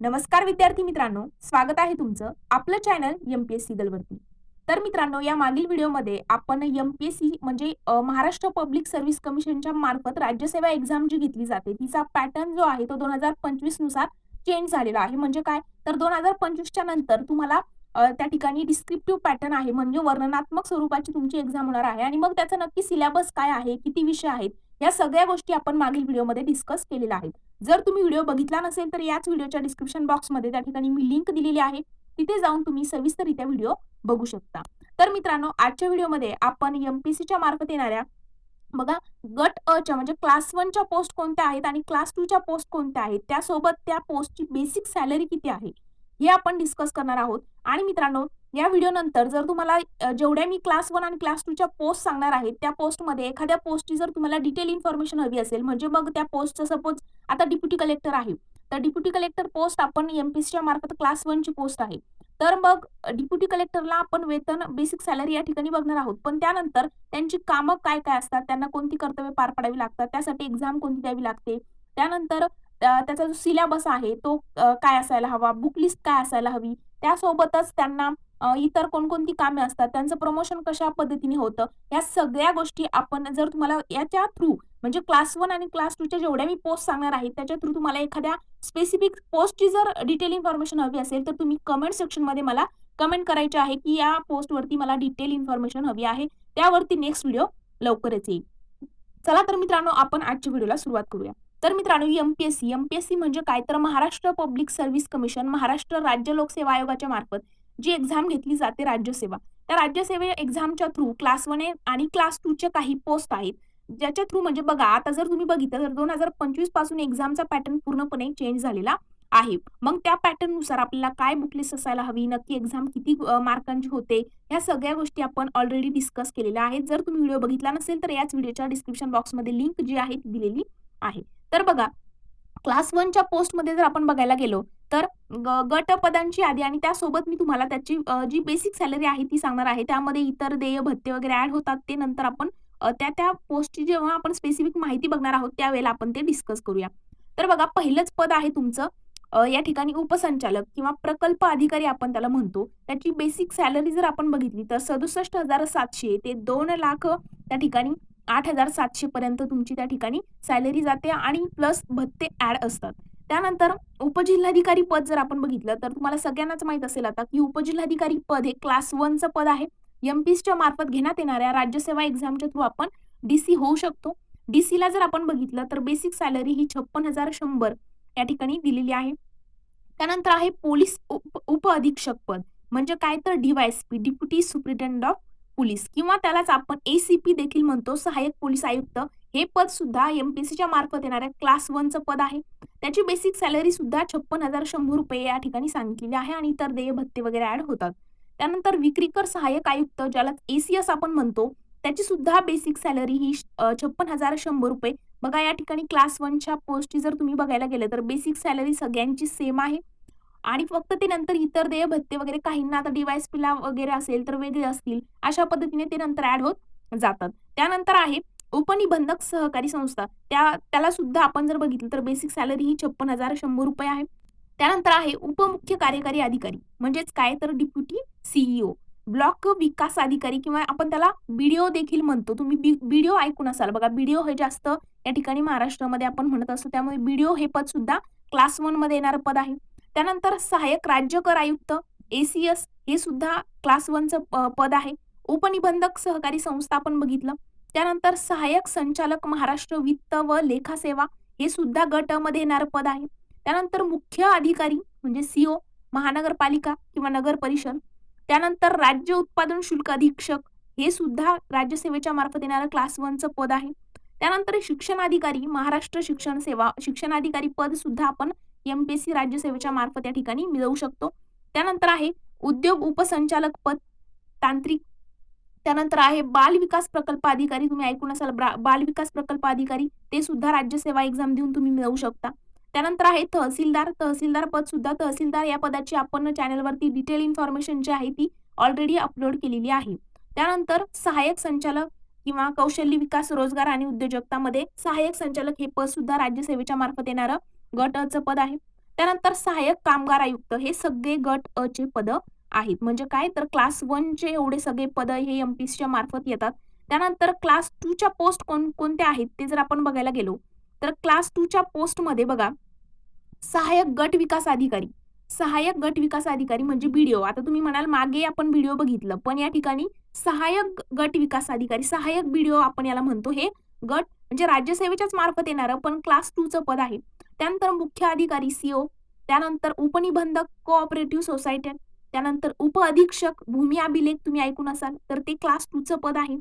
नमस्कार विद्यार्थी मित्रांनो स्वागत आहे तुमचं आपलं channel M P S C गलवरती तर मित्रांनो या मागील व्हिडिओमध्ये आपण एम पी एस सी म्हणजे महाराष्ट्र पब्लिक सर्व्हिस कमिशनच्या मार्फत राज्यसेवा एक्झाम जी घेतली जाते तिचा पॅटर्न जो आहे तो दोन हजार पंचवीसनुसार चेंज झालेला आहे. म्हणजे काय? तर दोन हजार पंचवीसच्या नंतर तुम्हाला त्या ठिकाणी डिस्क्रिप्टिव्ह पॅटर्न आहे. म्हणजे वर्णनात्मक स्वरूपाची तुमची एक्झाम होणार आहे. आणि मग त्याचा नक्की सिलेबस काय आहे किती विषय आहेत या सगळ्या गोष्टी आपण मागील व्हिडिओमध्ये डिस्कस केलेल्या आहेत. जर तुम्ही व्हिडिओ बघितला नसेल तर याच व्हिडिओच्या डिस्क्रिप्शन बॉक्समध्ये त्या ठिकाणी मी लिंक दिलेली आहे. तिथे जाऊन तुम्ही सविस्तररित्या व्हिडिओ बघू शकता. तर मित्रांनो आजच्या व्हिडिओमध्ये आपण एमपीसीच्या मार्फत येणाऱ्या बघा गट अ च्या म्हणजे क्लास वनच्या पोस्ट कोणत्या आहेत आणि क्लास टूच्या पोस्ट कोणत्या आहेत? त्यासोबत त्या पोस्टची बेसिक सॅलरी किती आहे? हे आपण डिस्कस करणार आहोत. आणि मित्रांनो या व्हिडिओ नंतर जर तुम्हाला जेवढ्या मी क्लास वन आणि क्लास टूच्या पोस्ट सांगणार आहेत त्या पोस्टमध्ये एखाद्या पोस्टची जर तुम्हाला डिटेल इन्फॉर्मेशन हवी असेल म्हणजे मग त्या पोस्टचं सपोज आता डिप्युटी कलेक्टर आहे. तर डिप्युटी कलेक्टर पोस्ट आपण एमपीसीच्या मार्फत क्लास वनची पोस्ट आहे. तर मग डिप्युटी कलेक्टरला आपण वेतन बेसिक सॅलरी या ठिकाणी बघणार आहोत. पण त्यानंतर त्यांची कामं काय काय असतात त्यांना कोणती कर्तव्य पार पाडावी लागतात त्यासाठी एक्झाम कोणती द्यावी लागते. त्यानंतर त्याचा जो सिलेबस आहे तो काय असायला हवा बुक लिस्ट काय असायला हवी त्यासोबतच त्यांना इतर कोणकोणती कामे असतात त्यांचं प्रमोशन कशा पद्धतीने होतं या सगळ्या गोष्टी आपण जर तुम्हाला याच्या थ्रू म्हणजे क्लास वन आणि क्लास टूच्या जेवढ्या मी पोस्ट सांगणार आहे त्याच्या थ्रू तुम्हाला एखाद्या स्पेसिफिक पोस्टची जर डिटेल इन्फॉर्मेशन हवी असेल तर तुम्ही कमेंट सेक्शनमध्ये मला कमेंट करायचे आहे की या पोस्टवरती मला डिटेल इन्फॉर्मेशन हवी आहे. त्यावरती नेक्स्ट व्हिडिओ लवकरच येईल. चला तर मित्रांनो आपण आजच्या व्हिडिओला सुरुवात करूया. तर मित्रांनो एमपीएससी एमपीएससी म्हणजे काय? तर Maharashtra public service commission Maharashtra राज्य लोकसेवा आयोगाच्या मार्फत जी एक्झाम घेतली जाते राज्यसेवा. त्या राज्यसेवे एक्झामच्या थ्रू क्लास वन आणि क्लास टूच्या काही पोस्ट आहेत. ज्याच्या थ्रू म्हणजे बघा आता जर तुम्ही बघितलं तर दोन हजार पंचवीसपासून एक्झामचा पॅटर्न पूर्णपणे चेंज झालेला आहे. मग त्या पॅटर्ननुसार आपल्याला काय बुकलिस्ट असायला हवी? नक्की एक्झाम किती मार्कांची होते? या सगळ्या गोष्टी आपण ऑलरेडी डिस्कस केलेल्या आहेत. जर तुम्ही व्हिडिओ बघितला नसेल तर याच व्हिडिओच्या डिस्क्रिप्शन बॉक्समध्ये लिंक जी आहे दिलेली आहे. तर बघा क्लास वनच्या पोस्टमध्ये जर आपण बघायला गेलो तर गटपदांची गट पदांची यादी आणि त्यासोबत मी तुम्हाला त्याची जी बेसिक सॅलरी आहे ती सांगणार आहे. त्यामध्ये इतर देय भत्ते वगैरे ऍड होतात ते नंतर आपण त्या त्या पोस्टची जेव्हा आपण स्पेसिफिक माहिती बघणार आहोत त्यावेळेला आपण ते डिस्कस करूया. तर बघा पहिलंच पद आहे तुमचं या ठिकाणी उपसंचालक किंवा प्रकल्प अधिकारी आपण त्याला म्हणतो. त्याची बेसिक सॅलरी जर आपण बघितली तर सदुसष्ट हजार सातशे ते दोन लाख त्या ठिकाणी आठ हजार सातशे पर्यंत तुमची त्या ठिकाणी सॅलरी जाते आणि प्लस भत्ते ऍड असतात. त्यानंतर उपजिल्हाधिकारी पद जर आपण बघितलं तर तुम्हाला सगळ्यांनाच माहीत असेल आता की उपजिल्हाधिकारी पद हे क्लास वनचं पद आहे. एमपीसच्या मार्फत घेण्यात येणाऱ्या राज्यसेवा एक्झामच्या थ्रू आपण डीसी होऊ शकतो. डीसीला ला जर आपण बघितलं तर बेसिक सॅलरी ही छप्पन हजार शंभर या ठिकाणी दिलेली आहे. त्यानंतर आहे पोलीस उप उप अधीक्षक पद. म्हणजे काय तर DYSP deputy superintendent of police किंवा त्यालाच आपण एसीपी देखील म्हणतो. सहाय्यक पोलीस आयुक्त हे पद सुद्धा एमपीसीच्या मार्फत येणाऱ्या क्लास वनचं पद आहे. त्याची बेसिक सॅलरी सुद्धा छप्पन हजार शंभर रुपये या ठिकाणी सांगितलेली आहे आणि इतर देय भत्ते वगैरे ऍड होतात. त्यानंतर विक्रीकर सहाय्यक आयुक्त ज्याला एसीएस आपण म्हणतो त्याची सुद्धा बेसिक सॅलरी ही छप्पन हजार शंभर रुपये. बघा या ठिकाणी क्लास वनच्या पोस्टची जर तुम्ही बघायला गेलं तर बेसिक सॅलरी सगळ्यांची सेम आहे. आणि फक्त ते नंतर इतर देय भत्ते वगैरे काहींना आता डीवायएसपीला वगैरे असेल तर वेगळे असतील अशा पद्धतीने ते नंतर ऍड होत जातात. त्यानंतर आहे उपनिबंधक सहकारी संस्था. त्या त्याला सुद्धा आपण जर बघितलं तर बेसिक सॅलरी ही छप्पन हजार शंभर रुपये आहे. त्यानंतर आहे उपमुख्य कार्यकारी अधिकारी म्हणजेच काय तर डिप्युटी सीईओ ब्लॉक विकास अधिकारी किंवा आपण त्याला बीडीओ देखील म्हणतो. तुम्ही बीडीओ ऐकून असाल. बघा बीडीओ हे जास्त या ठिकाणी महाराष्ट्रामध्ये आपण म्हणत असतो. त्यामुळे बीडीओ हे पद सुद्धा क्लास वनमध्ये येणारं पद आहे. त्यानंतर सहाय्यक राज्य कर आयुक्त एसीएस हे सुद्धा क्लास वनचं पद आहे. उपनिबंधक सहकारी संस्था आपण बघितलं. त्यानंतर सहाय्यक संचालक महाराष्ट्र वित्त व लेखा सेवा हे सुद्धा गटमध्ये येणारं पद आहे. त्यानंतर मुख्य अधिकारी म्हणजे सीओ महानगरपालिका किंवा नगर परिषद. त्यानंतर राज्य उत्पादन शुल्क अधीक्षक हे सुद्धा राज्यसेवेच्या मार्फत येणारं क्लास वनचं पद आहे. त्यानंतर शिक्षणाधिकारी महाराष्ट्र शिक्षण सेवा शिक्षणाधिकारी पद सुद्धा आपण एमपीएससी राज्यसेवेच्या मार्फत या ठिकाणी मिळवू शकतो. त्यानंतर आहे उद्योग उपसंचालक पद तांत्रिक त्यानंतर आहे बाल विकास प्रकल्प अधिकारी. तुम्ही ऐकून असाल बाल विकास प्रकल्प अधिकारी ते सुद्धा राज्यसेवा एक्झाम देऊन तुम्ही मिळवू शकता. त्यानंतर आहे तहसीलदार. तहसीलदार पद सुद्धा तहसीलदार या पदाची आपण चॅनलवरती डिटेल इन्फॉर्मेशन जी आहे ती ऑलरेडी अपलोड केलेली आहे. त्यानंतर सहाय्यक संचालक किंवा कौशल्य विकास रोजगार आणि उद्योजकतामध्ये सहाय्यक संचालक हे पद सुद्धा राज्यसेवेच्या मार्फत येणारं गट गटचं पद आहे. त्यानंतर सहाय्यक कामगार आयुक्त हे सगळे गट अ चे पद आहेत. म्हणजे काय? तर क्लास वनचे एवढे सगळे पद हे एमपीसीच्या मार्फत येतात. त्यानंतर क्लास टूच्या पोस्ट कोण कोणत्या आहेत ते जर आपण बघायला गेलो तर क्लास टूच्या पोस्टमध्ये बघा सहाय्यक गट विकास अधिकारी. सहाय्यक गट विकास अधिकारी म्हणजे बीडीओ आता तुम्ही म्हणाल मागे आपण बीडीओ बघितलं पण या ठिकाणी सहाय्यक गट विकास अधिकारी सहाय्यक बीडीओ आपण याला म्हणतो. हे गट म्हणजे राज्यसेवेच्याच मार्फत येणारं पण क्लास टूचं पद आहे. त्यानंतर मुख्य अधिकारी सीओ त्यानंतर उपनिबंधक कोऑपरेटिव्ह सोसायटी त्यानंतर उप अधीक्षक भूमी अभिलेख तुम्ही ऐकून असाल तर ते क्लास टूचं पद आहे.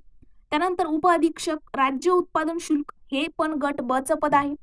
त्यानंतर उप अधीक्षक राज्य उत्पादन शुल्क हे पण गट ब चं पद आहे.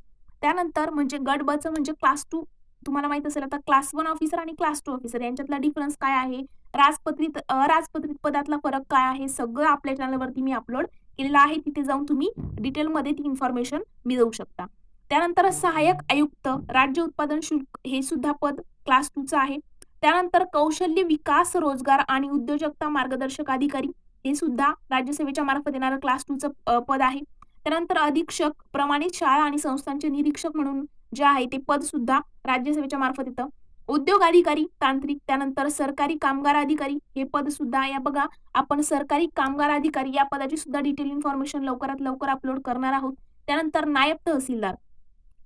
त्यानंतर म्हणजे गट ब चं म्हणजे क्लास टू तुम्हाला माहीत असेल आता क्लास वन ऑफिसर आणि क्लास टू ऑफिसर यांच्यातला डिफरन्स काय आहे? राजपत्रित अराजपत्रित पदातला फरक काय आहे? सगळं आपल्या चॅनलवरती मी अपलोड केलेलं आहे तिथे जाऊन तुम्ही डिटेलमध्ये ती इन्फॉर्मेशन मिळवू शकता. त्यानंतर सहाय्यक आयुक्त राज्य उत्पादन शुल्क हे सुद्धा पद क्लास टूचं आहे. त्यानंतर कौशल्य विकास रोजगार आणि उद्योजकता मार्गदर्शक अधिकारी हे सुद्धा राज्यसेवेच्या मार्फत येणारं क्लास टूचं पद आहे. त्यानंतर अधीक्षक प्रमाणित शाळा आणि संस्थांचे निरीक्षक म्हणून जे आहे ते पद सुद्धा राज्यसेवेच्या मार्फत येतं. उद्योग अधिकारी तांत्रिक त्यानंतर सरकारी कामगार अधिकारी हे पद सुद्धा या बघा आपण सरकारी कामगार अधिकारी या पदाची सुद्धा डिटेल इन्फॉर्मेशन लवकरात लवकर अपलोड करणार आहोत. त्यानंतर नायब तहसीलदार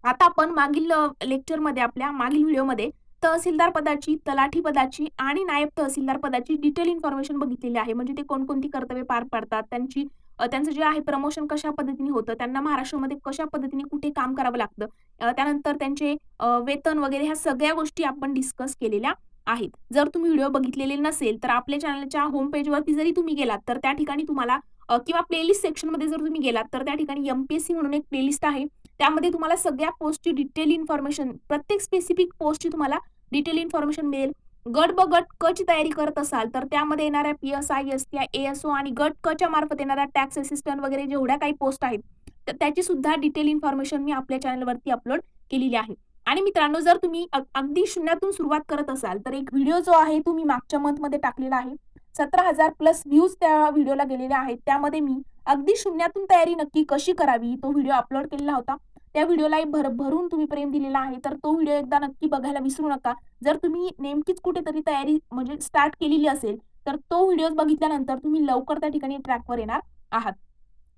आता आपण मागील लेक्चरमध्ये आपल्या मागील व्हिडिओमध्ये तहसीलदार पदाची तलाठी पदाची आणि नायब तहसीलदार पदाची डिटेल इन्फॉर्मेशन बघितलेली आहे. म्हणजे ते कोणकोणती कर्तव्य पार पाडतात त्यांची त्यांचं जे आहे प्रमोशन कशा पद्धतीने होतं त्यांना महाराष्ट्रामध्ये कशा पद्धतीने कुठे काम करावं लागतं त्यानंतर त्यांचे वेतन वगैरे ह्या सगळ्या गोष्टी आपण डिस्कस केलेल्या आहेत. जर तुम्ही व्हिडिओ बघितलेले नसेल तर आपल्या चॅनलच्या होम पेजवरती जरी तुम्ही गेलात तर त्या ठिकाणी तुम्हाला किंवा प्लेलिस्ट सेक्शनमध्ये जर तुम्ही गेलात तर त्या ठिकाणी एमपीएससी म्हणून एक प्लेलिस्ट आहे. त्यामध्ये तुम्हाला सगळ्या पोस्टची डिटेल इन्फॉर्मेशन प्रत्येक स्पेसिफिक पोस्टची तुम्हाला डिटेल इन्फॉर्मेशन मिळेल. गट ब गट क ची तयारी करत असाल तर त्यामध्ये येणाऱ्या P S I S T I S O आणि गट क च्या मार्फत येणाऱ्या टॅक्स असिस्टंट वगैरे जेवढ्या काही पोस्ट आहेत तर त्याची सुद्धा डिटेल इन्फॉर्मेशन मी आपल्या चॅनलवरती अपलोड केलेली आहे. आणि मित्रांनो जर तुम्ही अगदी शून्यातून सुरुवात करत असाल तर एक व्हिडिओ जो आहे तो मी मागच्या मंथमध्ये टाकलेला आहे. सतरा हजार प्लस व्ह्यूज त्या व्हिडिओला गेलेल्या आहेत. त्यामध्ये मी अगदी शून्यातून तयारी नक्की कशी करावी तो व्हिडिओ अपलोड केलेला होता. त्या व्हिडिओला भर भरून तुम्ही प्रेम दिलेला आहे तर तो व्हिडिओ एकदा नक्की बघायला विसरू नका. जर तुम्ही नेमकीच कुठेतरी तयारी म्हणजे स्टार्ट केलेली असेल तर तो व्हिडिओ बघितल्यानंतर तुम्ही लवकर त्या ठिकाणी ट्रॅकवर येणार आहात.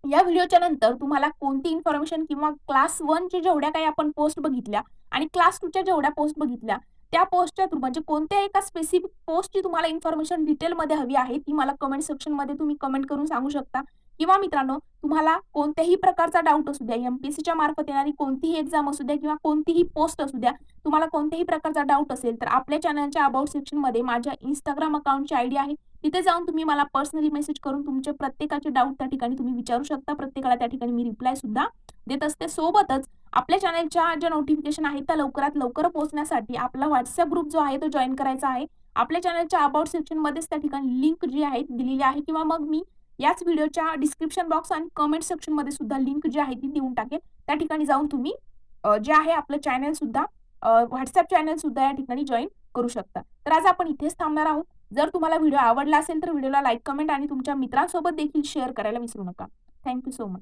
या व्हिडिओच्या नंतर तुम्हाला कोणती इन्फॉर्मेशन किंवा क्लास वनच्या जेवढ्या काही आपण पोस्ट बघितल्या आणि क्लास टूच्या जेवढ्या पोस्ट बघितल्या त्या पोस्टच्या थ्रू म्हणजे कोणत्या एका स्पेसिफिक पोस्टची तुम्हाला इन्फॉर्मेशन डिटेलमध्ये हवी आहे ती मला कमेंट सेक्शनमध्ये तुम्ही कमेंट करून सांगू शकता. किंवा मित्रांनो तुम्हाला कोणत्याही प्रकारचा डाऊट असू द्या एमपीएससीच्या मार्फत येणारी कोणतीही एक्झाम असू द्या किंवा कोणतीही पोस्ट असू द्या तुम्हाला कोणत्याही प्रकारचा डाऊट असेल तर आपल्या चॅनलच्या अबाउट सेक्शनमध्ये माझ्या इंस्टाग्राम अकाउंटची आयडी आहे. तिथे जाऊन तुम्ही मला पर्सनली मेसेज करून तुमचे प्रत्येकाचे डाऊट त्या ठिकाणी तुम्ही विचारू शकता. प्रत्येकाला त्या ठिकाणी मी रिप्लाय सुद्धा देत असते. सोबतच आपल्या चॅनलच्या ज्या नोटिफिकेशन आहेत त्या लवकरात लवकर पोहोचण्यासाठी आपला व्हॉट्सअप ग्रुप जो आहे तो जॉईन करायचा आहे. आपल्या चॅनलच्या अबाउट सेक्शनमध्येच त्या ठिकाणी लिंक जी आहे दिलेली आहे किंवा मग मी याच व्हिडिओच्या डिस्क्रिप्शन बॉक्स आणि कमेंट सेक्शनमध्ये सुद्धा लिंक जी आहे ती देऊन टाकेल त्या ठिकाणी जाऊन तुम्ही जे आहे आपलं चॅनल सुद्धा व्हॉट्सअप चॅनल सुद्धा या ठिकाणी जॉईन करू शकता. तर आज आपण इथेच थांबणार आहोत. जर तुम्हाला व्हिडिओ आवडला असेल तर व्हिडिओला लाईक कमेंट आणि तुमच्या मित्रांसोबत देखील शेअर करायला विसरू नका. Thank you so much